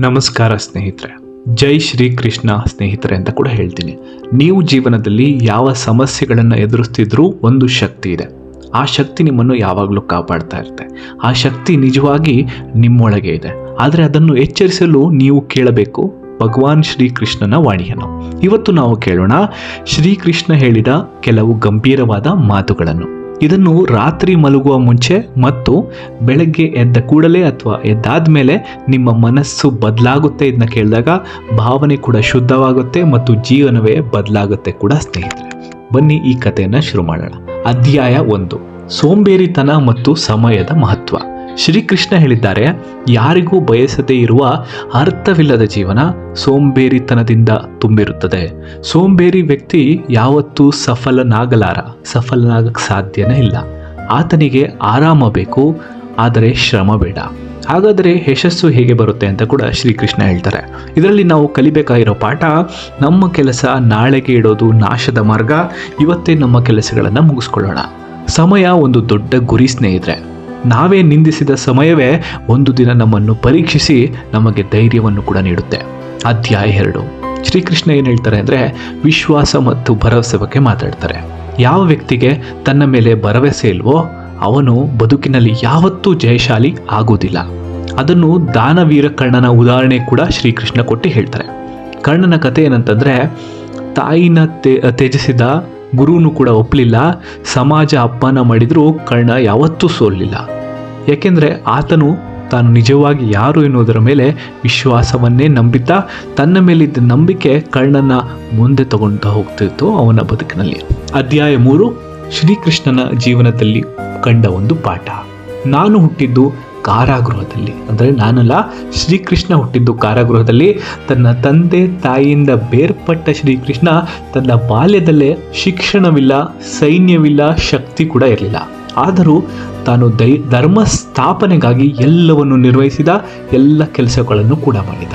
ನಮಸ್ಕಾರ ಸ್ನೇಹಿತರೆ. ಜೈ ಶ್ರೀ ಕೃಷ್ಣ ಸ್ನೇಹಿತರೆ ಅಂತ ಕೂಡ ಹೇಳ್ತೀನಿ. ನೀವು ಜೀವನದಲ್ಲಿ ಯಾವ ಸಮಸ್ಯೆಗಳನ್ನು ಎದುರಿಸ್ತಿದ್ರೂ ಒಂದು ಶಕ್ತಿ ಇದೆ. ಆ ಶಕ್ತಿ ನಿಮ್ಮನ್ನು ಯಾವಾಗಲೂ ಕಾಪಾಡ್ತಾ ಇರುತ್ತೆ. ಆ ಶಕ್ತಿ ನಿಜವಾಗಿ ನಿಮ್ಮೊಳಗೆ ಇದೆ. ಆದರೆ ಅದನ್ನು ಎಚ್ಚರಿಸಲು ನೀವು ಕೇಳಬೇಕು. ಭಗವಾನ್ ಶ್ರೀಕೃಷ್ಣನ ವಾಣಿಯನ್ನು. ಇವತ್ತು ನಾವು ಕೇಳೋಣ ಶ್ರೀಕೃಷ್ಣ ಹೇಳಿದ ಕೆಲವು ಗಂಭೀರವಾದ ಮಾತುಗಳನ್ನು. ಇದನ್ನು ರಾತ್ರಿ ಮಲಗುವ ಮುಂಚೆ ಮತ್ತು ಬೆಳಗ್ಗೆ ಎದ್ದ ಕೂಡಲೇ ಅಥವಾ ಎದ್ದಾದ ಮೇಲೆ ನಿಮ್ಮ ಮನಸ್ಸು ಬದಲಾಗುತ್ತೆ ಇದನ್ನ ಕೇಳಿದಾಗ ಭಾವನೆ ಕೂಡ ಶುದ್ಧವಾಗುತ್ತೆ ಮತ್ತು ಜೀವನವೇ ಬದಲಾಗುತ್ತೆ ಕೂಡ ಸ್ನೇಹಿತರೆ. ಬನ್ನಿ ಈ ಕಥೆಯನ್ನು ಶುರು ಮಾಡೋಣ. ಅಧ್ಯಾಯ ಒಂದು. ಸೋಂಬೇರಿತನ ಮತ್ತು ಸಮಯದ ಮಹತ್ವ. ಶ್ರೀಕೃಷ್ಣ ಹೇಳಿದ್ದಾರೆ, ಯಾರಿಗೂ ಬಯಸದೇ ಇರುವ ಅರ್ಥವಿಲ್ಲದ ಜೀವನ ಸೋಂಬೇರಿತನದಿಂದ ತುಂಬಿರುತ್ತದೆ. ಸೋಂಬೇರಿ ವ್ಯಕ್ತಿ ಯಾವತ್ತೂ ಸಫಲನಾಗಲಾರ ಸಫಲನಾಗಕ್ಕೆ ಸಾಧ್ಯನೇ ಇಲ್ಲ. ಆತನಿಗೆ ಆರಾಮ ಬೇಕು, ಆದರೆ ಶ್ರಮ ಬೇಡ. ಹಾಗಾದರೆ ಯಶಸ್ಸು ಹೇಗೆ ಬರುತ್ತೆ ಅಂತ ಕೂಡ ಶ್ರೀಕೃಷ್ಣ ಹೇಳ್ತಾರೆ. ಇದರಲ್ಲಿ ನಾವು ಕಲಿಬೇಕಾಗಿರೋ ಪಾಠ, ನಮ್ಮ ಕೆಲಸ ನಾಳೆಗೆ ಇಡೋದು ನಾಶದ ಮಾರ್ಗ, ಇವತ್ತೇ ನಮ್ಮ ಕೆಲಸಗಳನ್ನು ಮುಗಿಸ್ಕೊಳ್ಳೋಣ. ಸಮಯ ಒಂದು ದೊಡ್ಡ ಗುರಿ ಸ್ನೇಹಿತರೆ. ನಾವೇ ನಿಂದಿಸಿದ ಸಮಯವೇ ಒಂದು ದಿನ ನಮ್ಮನ್ನು ಪರೀಕ್ಷಿಸಿ ನಮಗೆ ಧೈರ್ಯವನ್ನು ಕೂಡ ನೀಡುತ್ತೆ. ಅಧ್ಯಾಯ ಎರಡು. ಶ್ರೀಕೃಷ್ಣ ಏನು ಹೇಳ್ತಾರೆ ಅಂದರೆ ವಿಶ್ವಾಸ ಮತ್ತು ಭರವಸೆ ಬಗ್ಗೆ ಮಾತಾಡ್ತಾರೆ. ಯಾವ ವ್ಯಕ್ತಿಗೆ ತನ್ನ ಮೇಲೆ ಭರವಸೆ ಇಲ್ವೋ ಅವನು ಬದುಕಿನಲ್ಲಿ ಯಾವತ್ತೂ ಜಯಶಾಲಿ ಆಗುವುದಿಲ್ಲ. ಅದನ್ನು ದಾನವೀರ ಕರ್ಣನ ಉದಾಹರಣೆ ಕೂಡ ಶ್ರೀಕೃಷ್ಣ ಕೊಟ್ಟು ಹೇಳ್ತಾರೆ. ಕರ್ಣನ ಕಥೆ ಏನಂತಂದರೆ, ತಾಯಿನ ತೇ, ತ್ಯಜಿಸಿದ ಗುರುನು ಕೂಡ ಒಪ್ಪಲಿಲ್ಲ. ಸಮಾಜ ಅಪಮಾನ ಮಾಡಿದರೂ ಕರ್ಣ ಯಾವತ್ತೂ ಸೋಲಿಲ್ಲ. ಯಾಕೆಂದರೆ ಆತನು ತಾನು ನಿಜವಾಗಿ ಯಾರು ಎನ್ನುವುದರ ಮೇಲೆ ವಿಶ್ವಾಸವನ್ನೇ ನಂಬಿದ್ದ. ತನ್ನ ಮೇಲಿದ್ದ ನಂಬಿಕೆ ಕರ್ಣನ ಮುಂದೆ ತಗೊಂಡು ಹೋಗ್ತಿತ್ತು ಅವನ ಬದುಕಿನಲ್ಲಿ. ಅಧ್ಯಾಯ ಮೂರು, ಶ್ರೀಕೃಷ್ಣನ ಜೀವನದಲ್ಲಿ ಕಂಡ ಒಂದು ಪಾಠ. ನಾನು ಹುಟ್ಟಿದ್ದು ಕಾರಾಗೃಹದಲ್ಲಿ. ಅಂದರೆ ನಾನಲ್ಲ, ಶ್ರೀಕೃಷ್ಣ ಹುಟ್ಟಿದ್ದು ಕಾರಾಗೃಹದಲ್ಲಿ. ತನ್ನ ತಂದೆ ತಾಯಿಯಿಂದ ಬೇರ್ಪಟ್ಟ ಶ್ರೀಕೃಷ್ಣ ತನ್ನ ಬಾಲ್ಯದಲ್ಲೇ ಶಿಕ್ಷಣವಿಲ್ಲ, ಸೈನ್ಯವಿಲ್ಲ, ಶಕ್ತಿ ಕೂಡ ಇರಲಿಲ್ಲ. ಆದರೂ ತಾನು ದೈ ಧರ್ಮ ಸ್ಥಾಪನೆಗಾಗಿ ಎಲ್ಲವನ್ನು ನಿರ್ವಹಿಸಿದ ಎಲ್ಲ ಕೆಲಸಗಳನ್ನು ಕೂಡ ಮಾಡಿದ.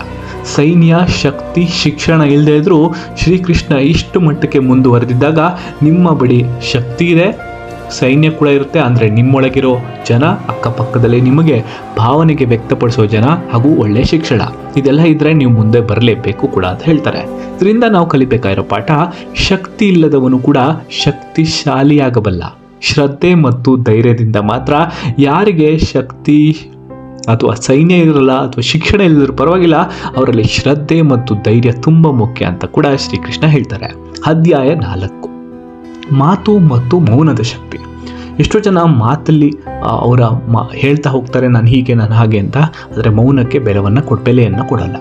ಸೈನ್ಯ, ಶಕ್ತಿ, ಶಿಕ್ಷಣ ಇಲ್ಲದೇ ಇದ್ದರೂ ಶ್ರೀಕೃಷ್ಣ ಇಷ್ಟು ಮಟ್ಟಕ್ಕೆ ಮುಂದುವರೆದಿದ್ದಾಗ ನಿಮ್ಮ ಬಳಿ ಶಕ್ತಿ ಇದೆ ಸೈನ್ಯ ಕೂಡ ಇರುತ್ತೆ. ಅಂದರೆ ನಿಮ್ಮೊಳಗಿರೋ ಜನ, ಅಕ್ಕಪಕ್ಕದಲ್ಲೇ ನಿಮಗೆ ಭಾವನೆಗೆ ವ್ಯಕ್ತಪಡಿಸೋ ಜನ ಹಾಗೂ ಒಳ್ಳೆ ಶಿಕ್ಷಣ. ಇದೆಲ್ಲ ಇದ್ದರೆ ನೀವು ಮುಂದೆ ಬರಲೇಬೇಕು ಕೂಡ ಅಂತ ಹೇಳ್ತಾರೆ. ಇದರಿಂದ ನಾವು ಕಲಿಬೇಕಾಗಿರೋ ಪಾಠ, ಶಕ್ತಿ ಇಲ್ಲದವನು ಕೂಡ ಶಕ್ತಿಶಾಲಿಯಾಗಬಲ್ಲ. ಶ್ರದ್ಧೆ ಮತ್ತು ಧೈರ್ಯದಿಂದ ಮಾತ್ರ ಯಾರಿಗೆ ಶಕ್ತಿ ಅಥವಾ ಸೈನ್ಯ ಇರಲ್ಲ ಅಥವಾ ಶಿಕ್ಷಣ ಇಲ್ಲದ್ರೂ ಪರವಾಗಿಲ್ಲ, ಅವರಲ್ಲಿ ಶ್ರದ್ಧೆ ಮತ್ತು ಧೈರ್ಯ ತುಂಬ ಮುಖ್ಯ ಅಂತ ಕೂಡ ಶ್ರೀಕೃಷ್ಣ ಹೇಳ್ತಾರೆ. ಅಧ್ಯಾಯ ನಾಲ್ಕು. ಮಾತು ಮತ್ತು ಮೌನದ ಶಕ್ತಿ. ಎಷ್ಟೋ ಜನ ಮಾತಲ್ಲಿ ಅವರ ಮಾ, ಹೇಳ್ತಾ ಹೋಗ್ತಾರೆ, ನಾನು ಹೀಗೆ, ನಾನು ಹಾಗೆ ಅಂತ. ಆದರೆ ಮೌನಕ್ಕೆ ಬೆಲವನ್ನು ಕೊಡ, ಬೆಲೆಯನ್ನು ಕೊಡಲ್ಲ.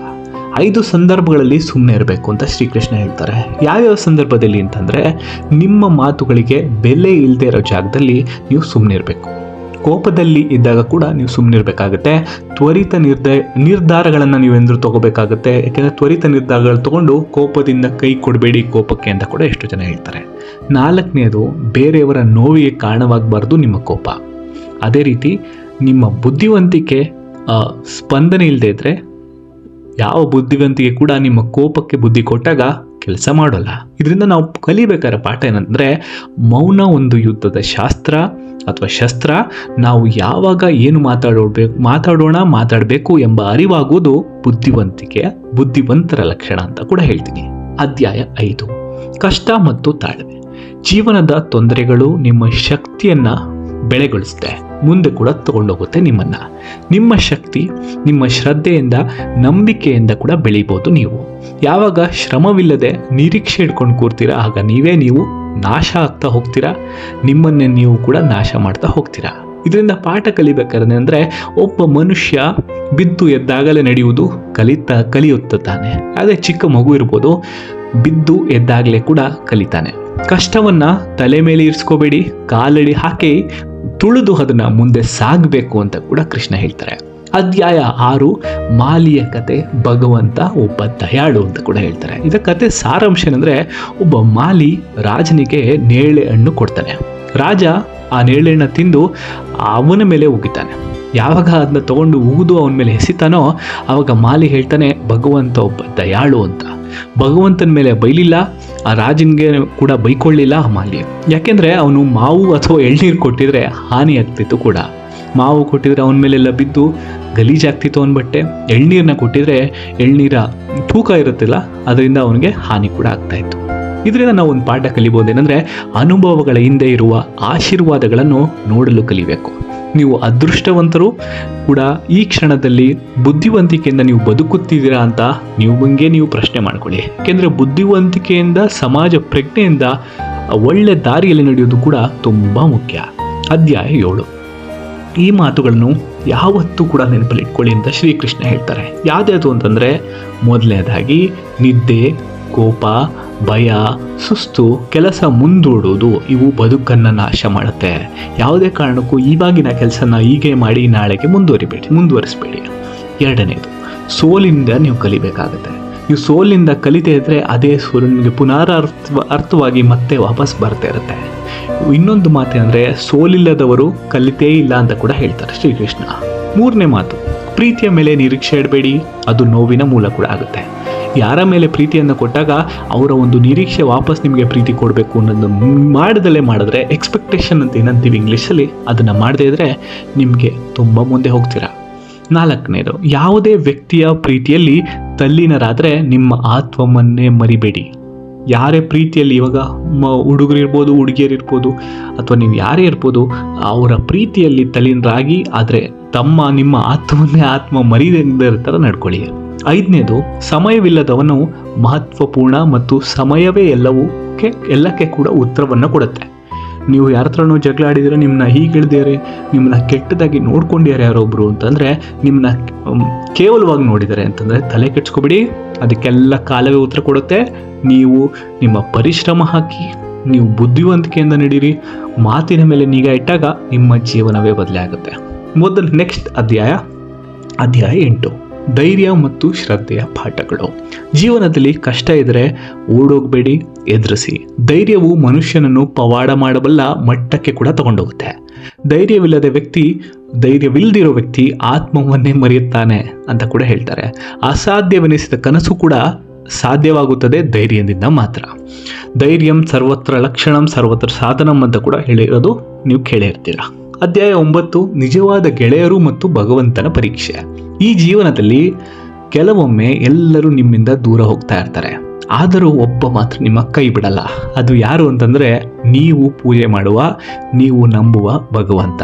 ಐದು ಸಂದರ್ಭಗಳಲ್ಲಿ ಸುಮ್ಮನೆ ಇರಬೇಕು ಅಂತ ಶ್ರೀಕೃಷ್ಣ ಹೇಳ್ತಾರೆ. ಯಾವ್ಯಾವ ಸಂದರ್ಭದಲ್ಲಿ ಅಂತಂದರೆ, ನಿಮ್ಮ ಮಾತುಗಳಿಗೆ ಬೆಲೆ ಇಲ್ಲದೆ ಇರೋ ಜಾಗದಲ್ಲಿ ನೀವು ಸುಮ್ಮನೆ ಇರಬೇಕು. ಕೋಪದಲ್ಲಿ ಇದ್ದಾಗ ಕೂಡ ನೀವು ಸುಮ್ಮನಿರಬೇಕಾಗುತ್ತೆ ತ್ವರಿತ ನಿರ್ದಯ ನಿರ್ಧಾರಗಳನ್ನು ನೀವೆಂದ್ರೂ ತಗೋಬೇಕಾಗುತ್ತೆ. ಯಾಕೆಂದರೆ ತ್ವರಿತ ನಿರ್ಧಾರಗಳು ತಗೊಂಡು ಕೋಪದಿಂದ ಕೈ ಕೊಡಬೇಡಿ ಕೋಪಕ್ಕೆ ಅಂತ ಕೂಡ ಎಷ್ಟು ಜನ ಹೇಳ್ತಾರೆ. ನಾಲ್ಕನೇದು, ಬೇರೆಯವರ ನೋವಿಗೆ ಕಾರಣವಾಗಬಾರ್ದು ನಿಮ್ಮ ಕೋಪ. ಅದೇ ರೀತಿ ನಿಮ್ಮ ಬುದ್ಧಿವಂತಿಕೆ ಸ್ಪಂದನೆ ಇಲ್ಲದೇ ಇದ್ದರೆ ಯಾವ ಬುದ್ಧಿವಂತಿಕೆ ಕೂಡ ನಿಮ್ಮ ಕೋಪಕ್ಕೆ ಬುದ್ಧಿ ಕೊಟ್ಟಾಗ ಕೆಲಸ ಮಾಡೋಲ್ಲ. ಇದರಿಂದ ನಾವು ಕಲಿಬೇಕಾದ ಪಾಠ ಏನಂದರೆ ಮೌನ ಒಂದು ಯುದ್ಧದ ಶಾಸ್ತ್ರ ಅಥವಾ ಶಸ್ತ್ರ. ನಾವು ಯಾವಾಗ ಏನು ಮಾತಾಡೋಡ್ಬೇಕು ಮಾತಾಡೋಣ, ಮಾತಾಡಬೇಕು ಎಂಬ ಅರಿವಾಗುವುದು ಬುದ್ಧಿವಂತಿಕೆ, ಬುದ್ಧಿವಂತರ ಲಕ್ಷಣ ಅಂತ ಕೂಡ ಹೇಳ್ತೀನಿ. ಅಧ್ಯಾಯ ಐದು. ಕಷ್ಟ ಮತ್ತು ತಾಳ್ಮೆ. ಜೀವನದ ತೊಂದರೆಗಳು ನಿಮ್ಮ ಶಕ್ತಿಯನ್ನು ಬೆಳೆಗೊಳಿಸುತ್ತೆ ಮುಂದೆ ಕೂಡ ತಗೊಂಡೋಗುತ್ತೆ ನಿಮ್ಮನ್ನ. ನಿಮ್ಮ ಶಕ್ತಿ, ನಿಮ್ಮ ಶ್ರದ್ಧೆಯಿಂದ, ನಂಬಿಕೆಯಿಂದ ಕೂಡ ಬೆಳಿಬೋದು ನೀವು. ಯಾವಾಗ ಶ್ರಮವಿಲ್ಲದೆ ನಿರೀಕ್ಷೆ ಇಟ್ಕೊಂಡು ಕೂರ್ತೀರಾ, ಆಗ ನೀವೇ ನೀವು ನಾಶ ಆಗ್ತಾ ಹೋಗ್ತೀರಾ. ನಿಮ್ಮನ್ನೇ ನೀವು ಕೂಡ ನಾಶ ಮಾಡ್ತಾ ಹೋಗ್ತೀರಾ. ಇದರಿಂದ ಪಾಠ ಕಲಿಬೇಕಾದ್ರೆ ಅಂದರೆ ಒಬ್ಬ ಮನುಷ್ಯ ಬಿದ್ದು ಎದ್ದಾಗಲೇ ನಡೆಯುವುದು ಕಲಿತಾ ಕಲಿಯುತ್ತ ತಾನೆ. ಅದೇ ಚಿಕ್ಕ ಮಗು ಇರ್ಬೋದು, ಬಿದ್ದು ಎದ್ದಾಗಲೇ ಕೂಡ ಕಲಿತಾನೆ. ಕಷ್ಟವನ್ನ ತಲೆ ಮೇಲೆ ಇರಿಸ್ಕೋಬೇಡಿ, ಕಾಲಡಿ ಹಾಕಿ ತುಳಿದು ಅದನ್ನ ಮುಂದೆ ಸಾಗಬೇಕು ಅಂತ ಕೂಡ ಕೃಷ್ಣ ಹೇಳ್ತಾರೆ. ಅಧ್ಯಾಯ ಆರು, ಮಾಲಿಯ ಕತೆ, ಭಗವಂತ ಒಬ್ಬ ದಯಾಳು ಅಂತ ಕೂಡ ಹೇಳ್ತಾರೆ. ಇದರ ಕತೆ ಸಾರಾಂಶ ಏನಂದ್ರೆ ಒಬ್ಬ ಮಾಲಿ ರಾಜನಿಗೆ ನೇಳೆ ಹಣ್ಣು ಕೊಡ್ತಾನೆ. ರಾಜ ಆ ನೇಳೆ ಹಣ್ಣು ತಿಂದು ಅವನ ಮೇಲೆ ಉಗಿತಾನೆ. ಯಾವಾಗ ಅದನ್ನ ತಗೊಂಡು ಉಗಿದು ಅವನ ಮೇಲೆ ಎಸಿತಾನೋ ಆವಾಗ ಮಾಲಿ ಹೇಳ್ತಾನೆ, ಭಗವಂತ ಒಬ್ಬ ದಯಾಳು ಅಂತ. ಭಗವಂತನ ಮೇಲೆ ಬೈಲಿಲ್ಲ, ಆ ರಾಜನಿಗೆ ಕೂಡ ಬೈಕೊಳ್ಳಿಲ್ಲ ಆ ಮಾಲಿ. ಯಾಕೆಂದ್ರೆ ಅವನು ಮಾವು ಅಥವಾ ಎಳ್ನೀರು ಕೊಟ್ಟಿದ್ರೆ ಹಾನಿ ಆಗ್ತಿತ್ತು ಕೂಡ. ಮಾವು ಕೊಟ್ಟಿದ್ರೆ ಅವನ ಮೇಲೆಲ್ಲ ಬಿದ್ದು ಗಲೀಜಾಗ್ತಿತ್ತು ಅವನ ಬಟ್ಟೆ. ಎಳ್ನೀರನ್ನ ಕೊಟ್ಟಿದ್ರೆ ಎಳ್ನೀರ ತೂಕ ಇರುತ್ತಿಲ್ಲ, ಅದರಿಂದ ಅವನಿಗೆ ಹಾನಿ ಕೂಡ ಆಗ್ತಾ ಇತ್ತು. ಇದರಿಂದ ನಾವು ಒಂದು ಪಾಠ ಕಲಿಬೋದೇನೆಂದರೆ ಅನುಭವಗಳ ಹಿಂದೆ ಇರುವ ಆಶೀರ್ವಾದಗಳನ್ನು ನೋಡಲು ಕಲಿಬೇಕು. ನೀವು ಅದೃಷ್ಟವಂತರು ಕೂಡ ಈ ಕ್ಷಣದಲ್ಲಿ ಬುದ್ಧಿವಂತಿಕೆಯಿಂದ ನೀವು ಬದುಕುತ್ತಿದ್ದೀರಾ ಅಂತ ನೀವು ನಿಮಗೆ ನೀವು ಪ್ರಶ್ನೆ ಮಾಡ್ಕೊಳ್ಳಿ. ಏಕೆಂದರೆ ಬುದ್ಧಿವಂತಿಕೆಯಿಂದ, ಸಮಾಜ ಪ್ರಜ್ಞೆಯಿಂದ ಒಳ್ಳೆ ದಾರಿಯಲ್ಲಿ ನಡೆಯೋದು ಕೂಡ ತುಂಬ ಮುಖ್ಯ. ಅಧ್ಯಾಯ ಏಳು. ಈ ಮಾತುಗಳನ್ನು ಯಾವತ್ತೂ ಕೂಡ ನೆನಪಲ್ಲಿ ಇಟ್ಕೊಳ್ಳಿ ಅಂತ ಶ್ರೀಕೃಷ್ಣ ಹೇಳ್ತಾರೆ. ಯಾವುದ್ಯಾವುದು ಅಂತಂದರೆ ಮೊದಲನೇದಾಗಿ ನಿದ್ದೆ, ಕೋಪ ಭಯ, ಸುಸ್ತು, ಕೆಲಸ ಮುಂದೂಡುವುದು ಇವು ಬದುಕನ್ನು ನಾಶ ಮಾಡುತ್ತೆ. ಯಾವುದೇ ಕಾರಣಕ್ಕೂ ಇವಾಗಿನ ಕೆಲಸನ ಹೀಗೆ ಮಾಡಿ ನಾಳೆಗೆ ಮುಂದುವರಿಬೇಡಿ, ಮುಂದುವರಿಸಬೇಡಿ. ಎರಡನೇದು, ಸೋಲಿಂದ ನೀವು ಕಲಿಬೇಕಾಗುತ್ತೆ. ನೀವು ಸೋಲಿಂದ ಕಲಿತೇ ಇದ್ದರೆ ಅದೇ ಸೋಲು ನಿಮಗೆ ಪುನರಾರ್ಥ ಅರ್ಥವಾಗಿ ಮತ್ತೆ ವಾಪಸ್ ಬರ್ತಾ ಇರುತ್ತೆ. ಇನ್ನೊಂದು ಮಾತೇನೆಂದರೆ, ಸೋಲಿಲ್ಲದವರು ಕಲಿತೇ ಇಲ್ಲ ಅಂತ ಕೂಡ ಹೇಳ್ತಾರೆ ಶ್ರೀಕೃಷ್ಣ. ಮೂರನೇ ಮಾತು, ಪ್ರೀತಿಯ ಮೇಲೆ ನಿರೀಕ್ಷೆ ಇಡಬೇಡಿ, ಅದು ನೋವಿನ ಮೂಲ ಕೂಡ ಆಗುತ್ತೆ. ಯಾರ ಮೇಲೆ ಪ್ರೀತಿಯನ್ನು ಕೊಟ್ಟಾಗ ಅವರ ಒಂದು ನಿರೀಕ್ಷೆ ವಾಪಸ್ ನಿಮಗೆ ಪ್ರೀತಿ ಕೊಡಬೇಕು ಅನ್ನೋದು ಮಾಡದಲ್ಲೇ ಮಾಡಿದ್ರೆ ಎಕ್ಸ್ಪೆಕ್ಟೇಷನ್ ಅಂತ ಏನಂತೀವಿ ಇಂಗ್ಲೀಷಲ್ಲಿ ಅದನ್ನು ಮಾಡದೇ ಇದ್ದರೆ ನಿಮಗೆ ತುಂಬ ಮುಂದೆ ಹೋಗ್ತೀರಾ. ನಾಲ್ಕನೇದು, ಯಾವುದೇ ವ್ಯಕ್ತಿಯ ಪ್ರೀತಿಯಲ್ಲಿ ತಲ್ಲೀನರಾದರೆ ನಿಮ್ಮ ಆತ್ಮವನ್ನೇ ಮರಿಬೇಡಿ. ಯಾರೇ ಪ್ರೀತಿಯಲ್ಲಿ ಇವಾಗ ಮ, ಹುಡುಗರು ಇರ್ಬೋದು ಹುಡುಗಿಯರಿರ್ಬೋದು ಅಥವಾ ನೀವು ಯಾರೇ ಇರ್ಬೋದು, ಅವರ ಪ್ರೀತಿಯಲ್ಲಿ ತಲ್ಲೀನರಾಗಿ, ಆದರೆ ತಮ್ಮ, ನಿಮ್ಮ ಆತ್ಮವನ್ನೇ ಆತ್ಮ ಮರಿದೇ ಥರ ನಡ್ಕೊಳ್ಳಿ. ಐದನೇದು, ಸಮಯವಿಲ್ಲದವನು ಮಹತ್ವಪೂರ್ಣ ಮತ್ತು ಸಮಯವೇ ಎಲ್ಲವಕ್ಕೆ ಎಲ್ಲಕ್ಕೆ ಕೂಡ ಉತ್ತರವನ್ನು ಕೊಡುತ್ತೆ. ನೀವು ಯಾರ ಹತ್ರನೂ ಜಗಳ ಆಡಿದರೆ ನಿಮ್ಮನ್ನ ಹೀಗೆ ಹೇಳ್ದಿದ್ದಾರೆ ನಿಮ್ಮನ್ನ ಕೆಟ್ಟದಾಗಿ ನೋಡ್ಕೊಂಡಿದ್ದಾರೆ ಯಾರೊಬ್ರು ಅಂತಂದರೆ ನಿಮ್ಮನ್ನ ಕೇವಲವಾಗಿ ನೋಡಿದ್ದಾರೆ ಅಂತಂದರೆ ತಲೆ ಕೆಡ್ಸ್ಕೊಬಿಡಿ. ಅದಕ್ಕೆಲ್ಲ ಕಾಲವೇ ಉತ್ತರ ಕೊಡುತ್ತೆ. ನೀವು ನಿಮ್ಮ ಪರಿಶ್ರಮ ಹಾಕಿ, ನೀವು ಬುದ್ಧಿವಂತಿಕೆಯಿಂದ ನಡೀರಿ. ಮಾತಿನ ಮೇಲೆ ನಿಗಾ ಇಟ್ಟಾಗ ನಿಮ್ಮ ಜೀವನವೇ ಬದಲೇ ಆಗುತ್ತೆ ಮೊದಲು ನೆಕ್ಸ್ಟ್ ಅಧ್ಯಾಯ ಅಧ್ಯಾಯ ಎಂಟು. ಧೈರ್ಯ ಮತ್ತು ಶ್ರದ್ಧೆಯ ಪಾಠಗಳು. ಜೀವನದಲ್ಲಿ ಕಷ್ಟ ಇದ್ದರೆ ಓಡೋಗ್ಬೇಡಿ, ಎದುರಿಸಿ. ಧೈರ್ಯವು ಮನುಷ್ಯನನ್ನು ಪವಾಡ ಮಾಡಬಲ್ಲ ಮಟ್ಟಕ್ಕೆ ಕೂಡ ತಗೊಂಡೋಗುತ್ತೆ. ಧೈರ್ಯವಿಲ್ಲದ ವ್ಯಕ್ತಿ ಧೈರ್ಯವಿಲ್ಲದಿರೋ ವ್ಯಕ್ತಿ ಆತ್ಮವನ್ನೇ ಮರೆಯುತ್ತಾನೆ ಅಂತ ಕೂಡ ಹೇಳ್ತಾರೆ. ಅಸಾಧ್ಯವೆನಿಸಿದ ಕನಸು ಕೂಡ ಸಾಧ್ಯವಾಗುತ್ತದೆ ಧೈರ್ಯದಿಂದ ಮಾತ್ರ. ಧೈರ್ಯಂ ಸರ್ವತ್ರ ಲಕ್ಷಣಂ ಸರ್ವತ್ರ ಸಾಧನಂ ಅಂತ ಕೂಡ ಹೇಳಿರೋದು ನೀವು ಕೇಳಿರ್ತೀರ. ಅಧ್ಯಾಯ ಒಂಬತ್ತು, ನಿಜವಾದ ಗೆಳೆಯರು ಮತ್ತು ಭಗವಂತನ ಪರೀಕ್ಷೆ. ಈ ಜೀವನದಲ್ಲಿ ಕೆಲವೊಮ್ಮೆ ಎಲ್ಲರೂ ನಿಮ್ಮಿಂದ ದೂರ ಹೋಗ್ತಾ ಇರ್ತಾರೆ. ಆದರೂ ಒಬ್ಬ ಮಾತ್ರ ನಿಮ್ಮ ಕೈ ಬಿಡಲ್ಲ. ಅದು ಯಾರು ಅಂತಂದರೆ ನೀವು ಪೂಜೆ ಮಾಡುವ, ನೀವು ನಂಬುವ ಭಗವಂತ.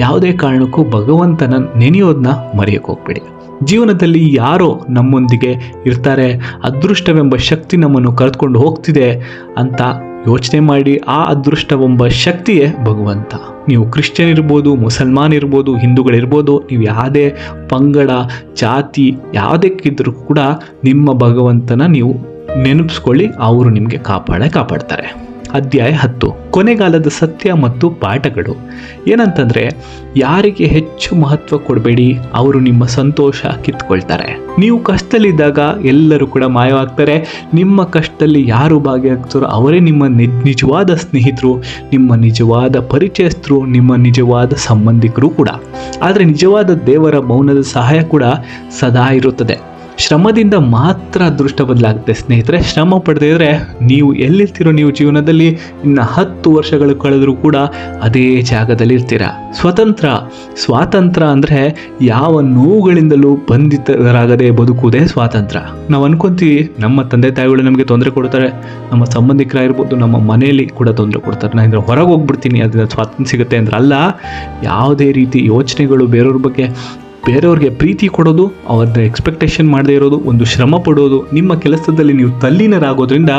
ಯಾವುದೇ ಕಾರಣಕ್ಕೂ ಭಗವಂತನ ನೆನೆಯೋದನ್ನ ಮರೆಯೋಕೆ ಹೋಗ್ಬೇಡಿ. ಜೀವನದಲ್ಲಿ ಯಾರೋ ನಮ್ಮೊಂದಿಗೆ ಇರ್ತಾರೆ, ಅದೃಷ್ಟವೆಂಬ ಶಕ್ತಿ ನಮ್ಮನ್ನು ಕರೆದುಕೊಂಡು ಹೋಗ್ತಿದೆ ಅಂತ ಯೋಚನೆ ಮಾಡಿ ಆ ಅದೃಷ್ಟವೆಂಬ ಶಕ್ತಿಯೇ ಭಗವಂತ. ನೀವು ಕ್ರಿಶ್ಚಿಯನ್ ಇರ್ಬೋದು, ಮುಸಲ್ಮಾನ್ ಇರ್ಬೋದು ಹಿಂದೂಗಳಿರ್ಬೋದು ನೀವು ಯಾವುದೇ ಪಂಗಡ, ಜಾತಿ, ಯಾವುದಕ್ಕಿದ್ರೂ ಕೂಡ ನಿಮ್ಮ ಭಗವಂತನ ನೀವು ನೆನಪಿಸ್ಕೊಳ್ಳಿ, ಅವರು ನಿಮಗೆ ಕಾಪಾಡೇ, ಕಾಪಾಡ್ತಾರೆ. ಅಧ್ಯಾಯ ಹತ್ತು. ಕೊನೆಗಾಲದ ಸತ್ಯ ಮತ್ತು ಪಾಠಗಳು. ಏನಂತಂದ್ರೆ, ಯಾರಿಗೆ ಹೆಚ್ಚು ಮಹತ್ವ ಕೊಡಬೇಡಿ, ಅವರು ನಿಮ್ಮ ಸಂತೋಷ ಕಿತ್ಕೊಳ್ತಾರೆ. ನೀವು ಕಷ್ಟದಲ್ಲಿದ್ದಾಗ ಎಲ್ಲರೂ ಕೂಡ ಮಾಯವಾಗ್ತಾರೆ. ನಿಮ್ಮ ಕಷ್ಟದಲ್ಲಿ ಯಾರು ಭಾಗಿಯಾಗ್ತಾರೋ ಅವರೇ ನಿಮ್ಮ ನಿಜವಾದ ಸ್ನೇಹಿತರು, ನಿಮ್ಮ ನಿಜವಾದ ಪರಿಚಯಸ್ಥರು, ನಿಮ್ಮ ನಿಜವಾದ ಸಂಬಂಧಿಕರು ಕೂಡ. ಆದರೆ ನಿಜವಾದ ದೇವರ ಮೌನದ ಸಹಾಯ ಕೂಡ ಸದಾ ಇರುತ್ತದೆ. ಶ್ರಮದಿಂದ ಮಾತ್ರ ಅದೃಷ್ಟ ಬದಲಾಗುತ್ತೆ ಸ್ನೇಹಿತರೆ. ಶ್ರಮ ಪಡೆದಿದ್ರೆ ನೀವು ಎಲ್ಲಿರ್ತೀರೋ ನೀವು ಜೀವನದಲ್ಲಿ ಇನ್ನು ಹತ್ತು ವರ್ಷಗಳು ಕಳೆದರೂ ಕೂಡ ಅದೇ ಜಾಗದಲ್ಲಿ ಇರ್ತೀರ. ಸ್ವತಂತ್ರ ಸ್ವಾತಂತ್ರ್ಯ ಅಂದರೆ ಯಾವ ನೋವುಗಳಿಂದಲೂ ಬಂಧಿತರಾಗದೆ ಬದುಕುವುದೇ ಸ್ವಾತಂತ್ರ್ಯ ನಾವು ಅನ್ಕೊಂತೀವಿ ನಮ್ಮ ತಂದೆ ತಾಯಿಗಳು ನಮಗೆ ತೊಂದರೆ ಕೊಡ್ತಾರೆ, ನಮ್ಮ ಸಂಬಂಧಿಕರಾಗಿರ್ಬೋದು, ನಮ್ಮ ಮನೆಯಲ್ಲಿ ಕೂಡ ತೊಂದರೆ ಕೊಡ್ತಾರೆ. ನಾನು ಇದ್ರ ಹೊರಗೆ ಹೋಗ್ಬಿಡ್ತೀನಿ, ಅದರಿಂದ ಸ್ವಾತಂತ್ರ್ಯ ಸಿಗುತ್ತೆ ಅಂದ್ರೆ ಅಲ್ಲ, ಯಾವುದೇ ರೀತಿ ಯೋಚನೆಗಳು ಬೇರೆಯವ್ರ ಬಗ್ಗೆ ಬೇರೆಯವ್ರಿಗೆ ಪ್ರೀತಿ ಕೊಡೋದು, ಅವ್ರದ್ದು ಎಕ್ಸ್ಪೆಕ್ಟೇಷನ್ ಮಾಡದೇ ಇರೋದು, ಒಂದು ಶ್ರಮ ಪಡೋದು, ನಿಮ್ಮ ಕೆಲಸದಲ್ಲಿ ನೀವು ತಲ್ಲೀನರಾಗೋದ್ರಿಂದ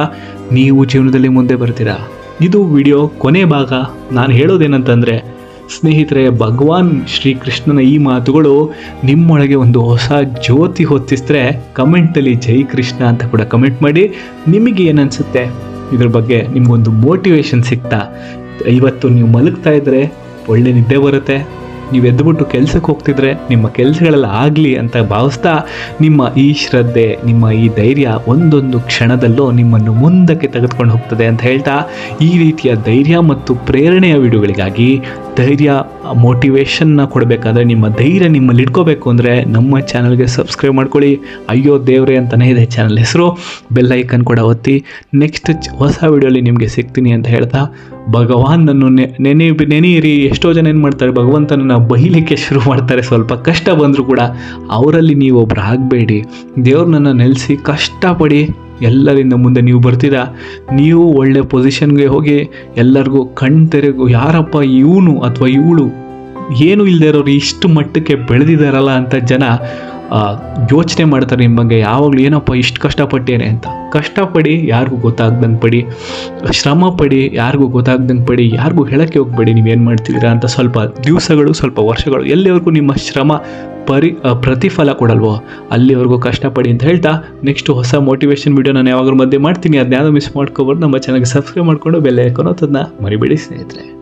ನೀವು ಜೀವನದಲ್ಲಿ ಮುಂದೆ ಬರ್ತೀರಾ? ಇದು ವಿಡಿಯೋ ಕೊನೆ ಭಾಗ. ನಾನು ಹೇಳೋದೇನಂತಂದರೆ, ಸ್ನೇಹಿತರೆ, ಭಗವಾನ್ ಶ್ರೀಕೃಷ್ಣನ ಈ ಮಾತುಗಳು ನಿಮ್ಮೊಳಗೆ ಒಂದು ಹೊಸ ಜ್ಯೋತಿ ಹೊತ್ತಿಸಿದ್ರೆ ಕಮೆಂಟಲ್ಲಿ ಜೈ ಕೃಷ್ಣ ಅಂತ ಕೂಡ ಕಮೆಂಟ್ ಮಾಡಿ. ನಿಮಗೆ ಏನನ್ಸುತ್ತೆ? ಇದ್ರ ಬಗ್ಗೆ ನಿಮಗೊಂದು ಮೋಟಿವೇಶನ್ ಸಿಗ್ತಾ? ಇವತ್ತು ನೀವು ಮಲಗ್ತಾ ಇದ್ದರೆ ಒಳ್ಳೆ ನಿದ್ದೆ ಬರುತ್ತೆ. ನೀವು ಎದ್ದುಬಿಟ್ಟು ಕೆಲಸಕ್ಕೆ ಹೋಗ್ತಿದ್ರೆ ನಿಮ್ಮ ಕೆಲಸಗಳೆಲ್ಲ ಆಗಲಿ ಅಂತ ಭಾವಿಸ್ತಾ ನಿಮ್ಮ ಈ ಶ್ರದ್ಧೆ, ನಿಮ್ಮ ಈ ಧೈರ್ಯ ಒಂದೊಂದು ಕ್ಷಣದಲ್ಲೂ ನಿಮ್ಮನ್ನು ಮುಂದಕ್ಕೆ ತೆಗೆದುಕೊಂಡು ಹೋಗ್ತದೆ ಅಂತ ಹೇಳ್ತಾ ಈ ರೀತಿಯ ಧೈರ್ಯ ಮತ್ತು ಪ್ರೇರಣೆಯ ವಿಡಿಯೋಗಳಿಗಾಗಿ ಧೈರ್ಯ ಮೋಟಿವೇಶನ್ನ ಕೊಡಬೇಕಾದ್ರೆ ನಿಮ್ಮ ಧೈರ್ಯ ನಿಮ್ಮಲ್ಲಿ ಇಟ್ಕೋಬೇಕು ಅಂದರೆ ನಮ್ಮ ಚಾನಲ್ಗೆ ಸಬ್ಸ್ಕ್ರೈಬ್ ಮಾಡ್ಕೊಳ್ಳಿ. ಅಯ್ಯೋ ದೇವ್ರೆ ಅಂತಲೇ ಇದೆ ಚಾನಲ್ ಹೆಸರು. ಬೆಲ್ ಐಕನ್ ಕೂಡ ಒತ್ತಿ. ನೆಕ್ಸ್ಟ್ ಹೊಸ ವಿಡಿಯೋಲಿ ನಿಮಗೆ ಸಿಗ್ತೀನಿ ಅಂತ ಹೇಳ್ತಾ, ಭಗವಾನ್ ನನ್ನ ನೆನೆ, ನೆನೆಯಿರಿ. ಎಷ್ಟೋ ಜನ ಏನು ಮಾಡ್ತಾರೆ, ಭಗವಂತನನ್ನು ಬೈಲಿಕ್ಕೆ ಶುರು ಮಾಡ್ತಾರೆ. ಸ್ವಲ್ಪ ಕಷ್ಟ ಬಂದರೂ ಕೂಡ ಅವರಲ್ಲಿ ನೀವು ಒಬ್ಬರು ಆಗಬೇಡಿ ದೇವ್ರನ್ನ ನೆಲೆಸಿ ಕಷ್ಟಪಡಿ ಎಲ್ಲರಿಂದ ಮುಂದೆ ನೀವು ಬರ್ತೀರಾ? ನೀವು ಒಳ್ಳೆ ಪೊಸಿಷನ್ಗೆ ಹೋಗಿ ಎಲ್ಲರಿಗೂ ಕಣ್ ತೆರೆಗೂ, ಯಾರಪ್ಪ ಇವನು ಅಥವಾ ಇವಳು? ಏನು ಇಲ್ಲದೆ ಇರೋರು ಇಷ್ಟು ಮಟ್ಟಕ್ಕೆ ಬೆಳೆದಿದ್ದಾರಲ್ಲ ಅಂತ ಜನ ಯೋಚನೆ ಮಾಡ್ತಾರೆ ನಿಮ್ಮ ಬಗ್ಗೆ. ಯಾವಾಗಲೂ ಏನಪ್ಪ ಇಷ್ಟು ಕಷ್ಟಪಟ್ಟೇನೆ ಅಂತ. ಕಷ್ಟಪಡಿ ಯಾರಿಗೂ ಗೊತ್ತಾಗ್ದಂಗೆ ಪಡಿ. ಶ್ರಮ ಪಡಿ, ಯಾರಿಗೂ ಗೊತ್ತಾಗ್ದಂಗೆ ಪಡಿ. ಯಾರಿಗೂ ಹೇಳೋಕ್ಕೆ ಹೋಗ್ಬೇಡಿ. ನೀವೇನು ಮಾಡ್ತಿದ್ದೀರಾ ಅಂತ ಸ್ವಲ್ಪ ದಿವಸಗಳು, ಸ್ವಲ್ಪ ವರ್ಷಗಳು, ಎಲ್ಲಿವರೆಗೂ ನಿಮ್ಮ ಶ್ರಮ ಪರಿ ಪ್ರತಿಫಲ ಕೊಡಲ್ವೋ? ಅಲ್ಲಿವರೆಗೂ ಕಷ್ಟಪಡಿ ಅಂತ ಹೇಳ್ತಾ ನೆಕ್ಸ್ಟ್ ಹೊಸ ಮೋಟಿವೇಶನ್ ವಿಡಿಯೋ ನಾನು ಯಾವಾಗಲೂ ಮಧ್ಯೆ ಮಾಡ್ತೀನಿ. ಅದನ್ನ ಮಿಸ್ ಮಾಡ್ಕೊಬಾರ್ದು. ನಮ್ಮ ಚಾನಲ್ಗೆ ಸಬ್ಸ್ಕ್ರೈಬ್ ಮಾಡ್ಕೊಂಡು ಬೆಲೆ ಹಾಕೋನೋದನ್ನ ಮರಿಬೇಡಿ ಸ್ನೇಹಿತರೆ.